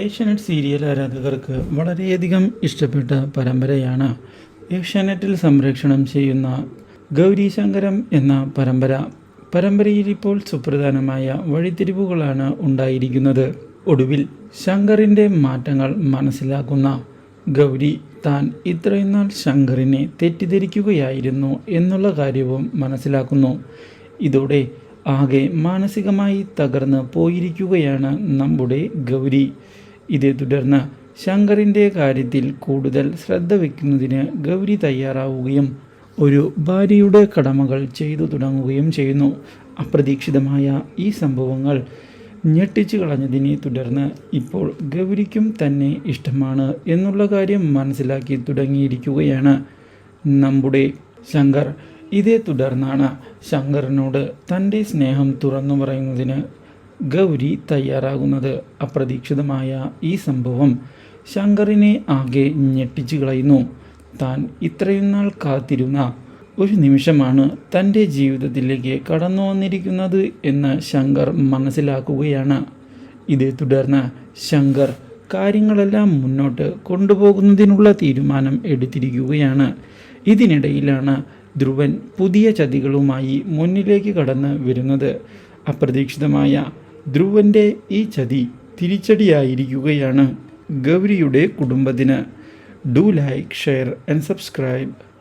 Asianet serial ആരാധകർക്ക് വളരെയധികം ഇഷ്ടപ്പെട്ട പരമ്പരയാണ് ഏഷ്യാനെറ്റിൽ സംരക്ഷണം ചെയ്യുന്ന ഗൗരീശങ്കരം എന്ന പരമ്പര. പരമ്പരയിൽ ഇപ്പോൾ സുപ്രധാനമായ വഴിത്തിരിവുകളാണ് ഉണ്ടായിരിക്കുന്നത്. ഒടുവിൽ ശങ്കറിന്റെ മാറ്റങ്ങൾ മനസ്സിലാക്കുന്ന ഗൗരി താൻ ഇത്രയും നാൾ ശങ്കറിനെ തെറ്റിദ്ധരിക്കുകയായിരുന്നു എന്നുള്ള കാര്യവും മനസ്സിലാക്കുന്നു. ഇതോടെ ആകെ മാനസികമായി തകർന്ന് പോയിരിക്കുകയാണ് നമ്മുടെ ഗൗരി. ഇതേ തുടർന്ന് ശങ്കറിന്റെ കാര്യത്തിൽ കൂടുതൽ ശ്രദ്ധ വയ്ക്കുന്നതിന് ഗൗരി തയ്യാറാവുകയും ഒരു ഭാര്യയുടെ കടമകൾ ചെയ്തു തുടങ്ങുകയും ചെയ്യുന്നു. അപ്രതീക്ഷിതമായ ഈ സംഭവങ്ങൾ ഞെട്ടിച്ചു കളഞ്ഞതിനെ തുടർന്ന് ഇപ്പോൾ ഗൗരിക്കും തന്നെ ഇഷ്ടമാണ് എന്നുള്ള കാര്യം മനസ്സിലാക്കി തുടങ്ങിയിരിക്കുകയാണ്. നമ്മുടെ ശങ്കർ ഇതേ തുടർന്നാണ് ശങ്കറിനോട് തന്റെ സ്നേഹം തുറന്നു പറയുന്നതിന് ഗൗരി തയ്യാറാകുന്നത്. അപ്രതീക്ഷിതമായ ഈ സംഭവം ശങ്കറിനെ ആകെ ഞെട്ടിച്ചു കളയുന്നു. താൻ ഇത്രയും നാൾ കാത്തിരുന്ന ഒരു നിമിഷമാണ് തന്റെ ജീവിതത്തിലേക്ക് കടന്നു വന്നിരിക്കുന്നത് എന്ന് ശങ്കർ മനസ്സിലാക്കുകയാണ്. ഇതേ തുടർന്ന് ശങ്കർ കാര്യങ്ങളെല്ലാം മുന്നോട്ട് കൊണ്ടുപോകുന്നതിനുള്ള തീരുമാനം എടുത്തിരിക്കുകയാണ്. ഇതിനിടയിലാണ് ധ്രുവൻ പുതിയ ചതികളുമായി മുന്നിലേക്ക് കടന്ന് വരുന്നത്. അപ്രതീക്ഷിതമായ ധ്രുവന്റെ ഈ ചതി തിരിച്ചടിയായിരിക്കുകയാണ് ഗൗരിയുടെ കുടുംബത്തിന്. Do like share and subscribe